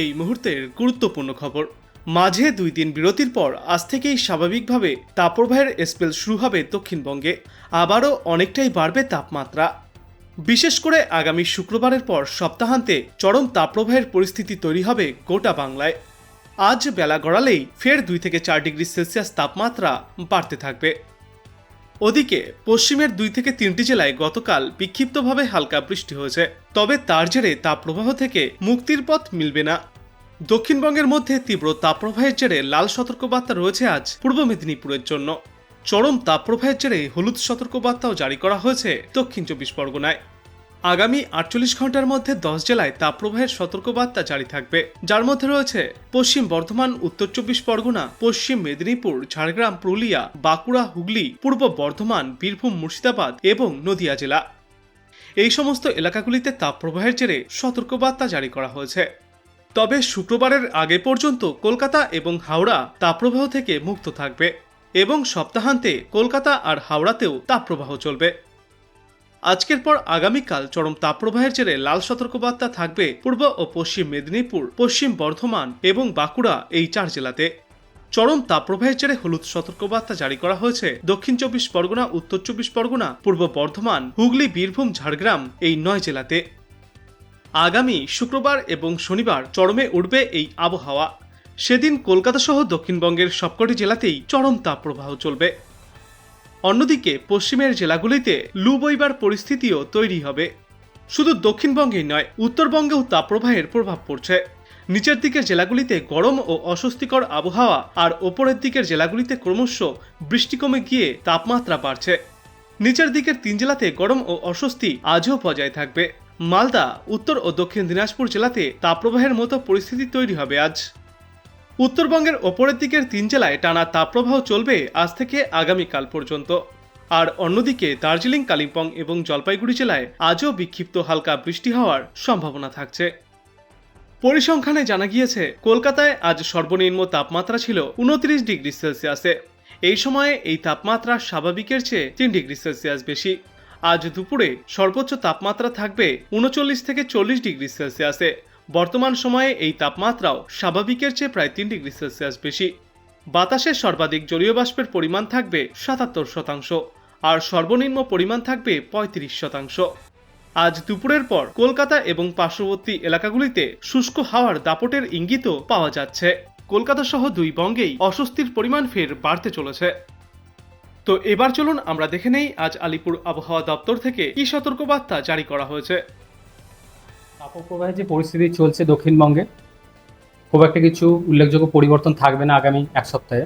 এই মুহূর্তের গুরুত্বপূর্ণ খবর। মাঝে দুই দিন বিরতির পর আজ থেকেই স্বাভাবিকভাবে তাপপ্রবাহের স্পেল শুরু হবে দক্ষিণবঙ্গে। আবারও অনেকটাই বাড়বে তাপমাত্রা। বিশেষ করে আগামী শুক্রবারের পর সপ্তাহান্তে চরম তাপপ্রবাহের পরিস্থিতি তৈরি হবে গোটা বাংলায়। আজ বেলা গড়ালেই ফের দুই থেকে চার ডিগ্রি সেলসিয়াস তাপমাত্রা বাড়তে থাকবে। ওদিকে, পশ্চিমের দুই থেকে তিনটি জেলায় গতকাল বিক্ষিপ্তভাবে হালকা বৃষ্টি হয়েছে, তবে তার জেরে তাপপ্রবাহ থেকে মুক্তির পথ মিলবে না। দক্ষিণবঙ্গের মধ্যে তীব্র তাপপ্রবাহের জেরে লাল সতর্কবার্তা রয়েছে আজ পূর্ব মেদিনীপুরের জন্য। চরম তাপপ্রবাহের জেরে হলুদ সতর্কবার্তাও জারি করা হয়েছে দক্ষিণ চব্বিশ পরগনায়। আগামী আটচল্লিশ ঘণ্টার মধ্যে দশ জেলায় তাপপ্রবাহের সতর্কবার্তা জারি থাকবে। যার মধ্যে রয়েছে পশ্চিম বর্ধমান, উত্তর চব্বিশ পরগনা, পশ্চিম মেদিনীপুর, ঝাড়গ্রাম, পুরুলিয়া, বাঁকুড়া, হুগলি, পূর্ব বর্ধমান, বীরভূম, মুর্শিদাবাদ এবং নদিয়া জেলা। এই সমস্ত এলাকাগুলিতে তাপপ্রবাহের জেরে সতর্কবার্তা জারি করা হয়েছে। তবে শুক্রবারের আগে পর্যন্ত কলকাতা এবং হাওড়া তাপপ্রবাহ থেকে মুক্ত থাকবে এবং সপ্তাহান্তে কলকাতা আর হাওড়াতেও তাপপ্রবাহ চলবে। আজকের পর আগামীকাল চরম তাপপ্রবাহের জেরে লাল সতর্কবার্তা থাকবে পূর্ব ও পশ্চিম মেদিনীপুর, পশ্চিম বর্ধমান এবং বাঁকুড়া এই চার জেলাতে। চরম তাপপ্রবাহের জেরে হলুদ সতর্কবার্তা জারি করা হয়েছে দক্ষিণ চব্বিশ পরগনা, উত্তর চব্বিশ পরগনা, পূর্ব বর্ধমান, হুগলি, বীরভূম, ঝাড়গ্রাম এই নয় জেলাতে। আগামী শুক্রবার এবং শনিবার চরমে উঠবে এই আবহাওয়া। সেদিন কলকাতা সহ দক্ষিণবঙ্গের সবকটি জেলাতেই চরম তাপপ্রবাহ চলবে। অন্যদিকে পশ্চিমের জেলাগুলিতে লু বইবার পরিস্থিতিও তৈরি হবে। শুধু দক্ষিণবঙ্গেই নয়, উত্তরবঙ্গেও তাপপ্রবাহের প্রভাব পড়ছে। নিচের দিকের জেলাগুলিতে গরম ও অস্বস্তিকর আবহাওয়া আর ওপরের দিকের জেলাগুলিতে ক্রমশ বৃষ্টি কমে গিয়ে তাপমাত্রা বাড়ছে। নিচের দিকের তিন জেলাতে গরম ও অস্বস্তি আজও বজায় থাকবে। মালদা, উত্তর ও দক্ষিণ দিনাজপুর জেলাতে তাপপ্রবাহের মতো পরিস্থিতি তৈরি হবে আজ। উত্তরবঙ্গের ওপরের দিকের তিন জেলায় টানা তাপপ্রবাহ চলবে আজ থেকে আগামীকাল পর্যন্ত। আর অন্যদিকে দার্জিলিং, কালিম্পং এবং জলপাইগুড়ি জেলায় আজও বিক্ষিপ্ত হালকা বৃষ্টি হওয়ার সম্ভাবনা থাকছে। পরিসংখ্যানে জানা গিয়েছে, কলকাতায় আজ সর্বনিম্ন তাপমাত্রা ছিল উনত্রিশ ডিগ্রি সেলসিয়াসে। এই সময়ে এই তাপমাত্রা স্বাভাবিকের চেয়ে তিন ডিগ্রি সেলসিয়াস বেশি। আজ দুপুরে সর্বোচ্চ তাপমাত্রা থাকবে উনচল্লিশ থেকে চল্লিশ ডিগ্রি সেলসিয়াসে। বর্তমান সময়ে এই তাপমাত্রাও স্বাভাবিকের চেয়ে প্রায় তিন ডিগ্রি সেলসিয়াস বেশি। বাতাসের সর্বাধিক জলীয় বাষ্পের পরিমাণ থাকবে সাতাত্তর শতাংশ, আর সর্বনিম্ন পরিমাণ থাকবে পঁয়ত্রিশ শতাংশ। আজ দুপুরের পর কলকাতা এবং পার্শ্ববর্তী এলাকাগুলিতে শুষ্ক হাওয়ার দাপটের ইঙ্গিতও পাওয়া যাচ্ছে। কলকাতা সহ দুই বঙ্গেই অস্বস্তির পরিমাণ ফের বাড়তে চলেছে। তো এবার চলুন আমরা দেখে নেই আজ আলিপুর আবহাওয়া দপ্তর থেকে কি সতর্কবার্তা জারি করা হয়েছে। যে পরিস্থিতি চলছে দক্ষিণবঙ্গে, খুব একটা কিছু উল্লেখযোগ্য পরিবর্তন থাকবে না আগামী এক সপ্তাহে।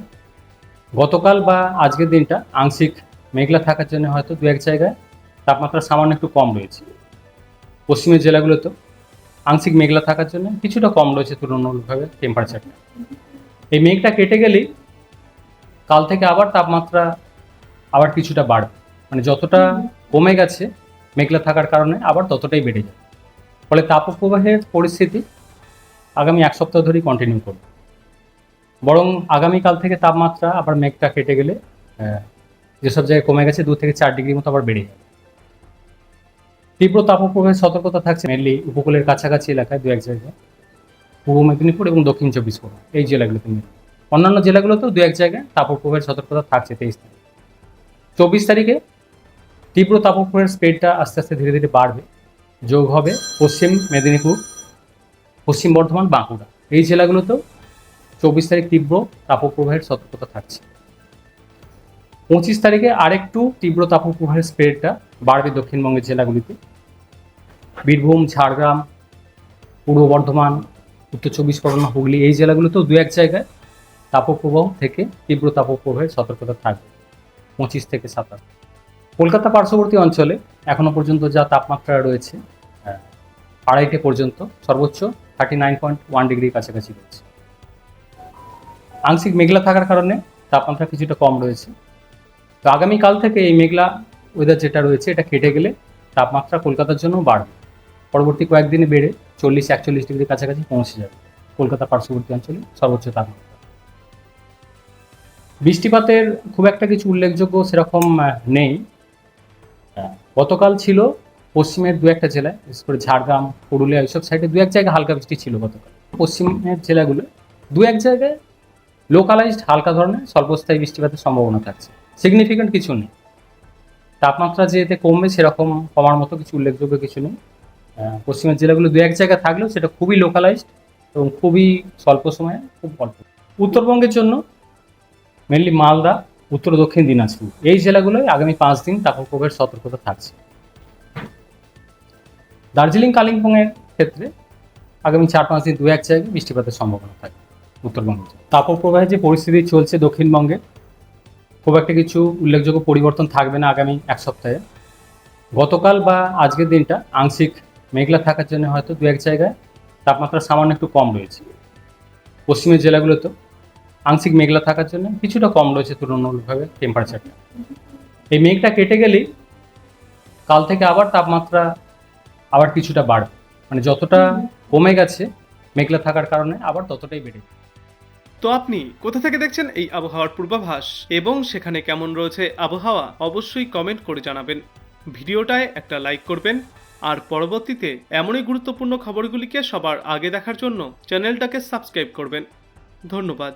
গতকাল বা আজকের দিনটা আংশিক মেঘলা থাকার জন্য হয়তো দু এক জায়গায় তাপমাত্রা সামান্য একটু কম রয়েছে। পশ্চিমের জেলাগুলোতে আংশিক মেঘলা থাকার জন্য কিছুটা কম রয়েছে তুলনামূলকভাবে টেম্পারেচারটা এই মেঘটা কেটে গেলেই কাল থেকে আবার তাপমাত্রা আবার কিছুটা বাড়বে। মানে যতটা কমে গেছে মেঘলা থাকার কারণে আবার ততটাই বেড়ে যাবে। ফলে তাপপ্রবাহের পরিস্থিতি আগামী এক সপ্তাহ ধরেই কন্টিনিউ করবে। বরং আগামীকাল থেকে তাপমাত্রা আবার মেঘটা কেটে গেলে যেসব জায়গায় কমে গেছে, দু থেকে চার ডিগ্রি মতো আবার বেড়ে যাবে। তীব্র তাপপ্রবাহের সতর্কতা থাকছে মেনলি উপকূলের কাছাকাছি এলাকায় দু এক জায়গায়, পূর্ব মেদিনীপুর এবং দক্ষিণ চব্বিশ পরগনা, এই জেলাগুলোতে মেনলি অন্যান্য জেলাগুলোতেও দু এক জায়গায় তাপপ্রবাহের সতর্কতা থাকছে তেইশ তারিখ। চব্বিশ তারিখে তীব্র তাপপ্রবাহের স্পিডটা আস্তে আস্তে ধীরে ধীরে বাড়বে। যোগ হবে পশ্চিম মেদিনীপুর, পশ্চিম বর্ধমান, বাঁকুড়া। এই জেলাগুলোতেও চব্বিশ তারিখ তীব্র তাপপ্রবাহের সতর্কতা থাকছে। পঁচিশ তারিখে আরেকটু তীব্র তাপপ্রবাহের স্প্রেডটা বাড়বে দক্ষিণবঙ্গের জেলাগুলিতে। বীরভূম, ঝাড়গ্রাম, পূর্ব বর্ধমান, উত্তর চব্বিশ পরগনা, হুগলি এই জেলাগুলোতেও দু এক জায়গায় তাপপ্রবাহ থেকে তীব্র তাপপ্রবাহের সতর্কতা থাকবে। পঁচিশ থেকে সাতাশ। কলকাতা পার্শ্ববর্তী অঞ্চলে এখনও পর্যন্ত যা তাপমাত্রা রয়েছে আহ, আড়াইটে পর্যন্ত সর্বোচ্চ থার্টি নাইন পয়েন্ট ওয়ান ডিগ্রির কাছাকাছি রয়েছে। আংশিক মেঘলা থাকার কারণে তাপমাত্রা কিছুটা কম রয়েছে। তো আগামীকাল থেকে এই মেঘলা ওয়েদার যেটা রয়েছে এটা কেটে গেলে তাপমাত্রা কলকাতার জন্য বাড়বে। পরবর্তী কয়েকদিনে বেড়ে চল্লিশ একচল্লিশ ডিগ্রির কাছাকাছি পৌঁছে যাবে কলকাতা পার্শ্ববর্তী অঞ্চলে সর্বোচ্চ তাপমাত্রা। বৃষ্টিপাতের খুব একটা কিছু উল্লেখযোগ্য সেরকম নেই। গতকাল ছিল পশ্চিমের দু একটা জেলায়, বিশেষ করে ঝাড়গ্রাম, পুরুলিয়া, এইসব সাইডে দু এক জায়গায় হালকা বৃষ্টি ছিল গতকাল। পশ্চিমের জেলাগুলো দু এক জায়গায় লোকালাইজড হালকা ধরনের, স্বল্পস্থায়ী বৃষ্টিপাতের সম্ভাবনা থাকছে। সিগনিফিক্যান্ট কিছু নেই। তাপমাত্রা যে এতে কমবে সেরকম কমার মতো কিছু উল্লেখযোগ্য কিছু নেই। পশ্চিমের জেলাগুলো দু এক জায়গায় থাকলেও সেটা খুবই লোকালাইজড এবং খুবই স্বল্প সময়ে খুব অল্প। উত্তরবঙ্গের জন্য মেনলি মালদা উত্তর দক্ষিণ দিনাজপুর। এই জেলাগুলোয় আগামী পাঁচ দিন তাপপ্রবাহের সতর্কতা থাকছে। দার্জিলিং, কালিম্পংয়ের ক্ষেত্রে আগামী চার পাঁচ দিন দু এক জায়গায় বৃষ্টিপাতের সম্ভাবনা থাকে উত্তরবঙ্গে তাপপ্রবাহে যে পরিস্থিতি চলছে দক্ষিণবঙ্গে, খুব একটা কিছু উল্লেখযোগ্য পরিবর্তন থাকবে না আগামী এক সপ্তাহে। গতকাল বা আজকের দিনটা আংশিক মেঘলা থাকার জন্য হয়তো দু এক জায়গায় তাপমাত্রা সামান্য একটু কম রয়েছে। পশ্চিমের জেলাগুলোতে আংশিক মেঘলা থাকার জন্য কিছুটা কম রয়েছে তুলনামূলকভাবে টেম্পারেচারটা এই মেঘটা কেটে গেলেই কাল থেকে আবার তাপমাত্রা আবার কিছুটা বাড়বে। মানে যতটা কমে গেছে মেঘলা থাকার কারণে আবার ততটাই বেড়ে তো আপনি কোথা থেকে দেখছেন এই আবহাওয়ার পূর্বাভাস এবং সেখানে কেমন রয়েছে আবহাওয়া অবশ্যই কমেন্ট করে জানাবেন। ভিডিওটায় একটা লাইক করবেন। আর পরবর্তীতে এমনই গুরুত্বপূর্ণ খবরগুলিকে সবার আগে দেখার জন্য চ্যানেলটাকে সাবস্ক্রাইব করবেন। ধন্যবাদ।